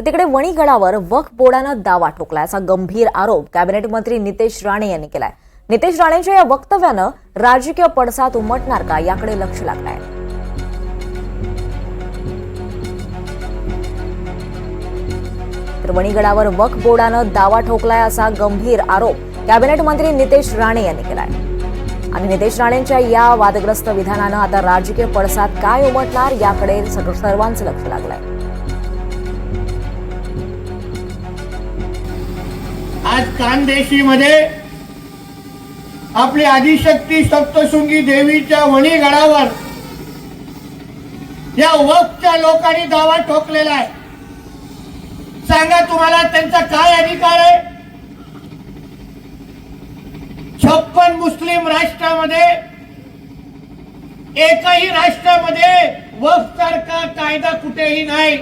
तर तिकडे वणीगडावर वक्फ बोर्डानं दावा ठोकला असा गंभीर आरोप कॅबिनेट मंत्री नितेश राणे यांनी केलाय. नितेश राणेंच्या या वक्तव्यानं राजकीय पडसाद उमटणार का याकडे लक्ष लागलंय. तर वणीगडावर वक्फ बोर्डानं दावा ठोकलाय असा गंभीर आरोप कॅबिनेट मंत्री नितेश राणे यांनी केलाय. आणि नितेश राणेंच्या या वादग्रस्त विधानानं आता राजकीय पडसाद काय उमटणार याकडे सर्वांचं लक्ष लागलंय. आज कानदेशीमध्ये आपली आदिशक्ती सप्तशृंगी देवीच्या वणीगडावर या वक्तच्या लोकांनी दावा ठोकलेला आहे. सांगा तुम्हाला त्यांचा काय अधिकार आहे? छप्पन मुस्लिम राष्ट्रामध्ये एकही राष्ट्रामध्ये वफ सारखा कायदा कुठेही नाही.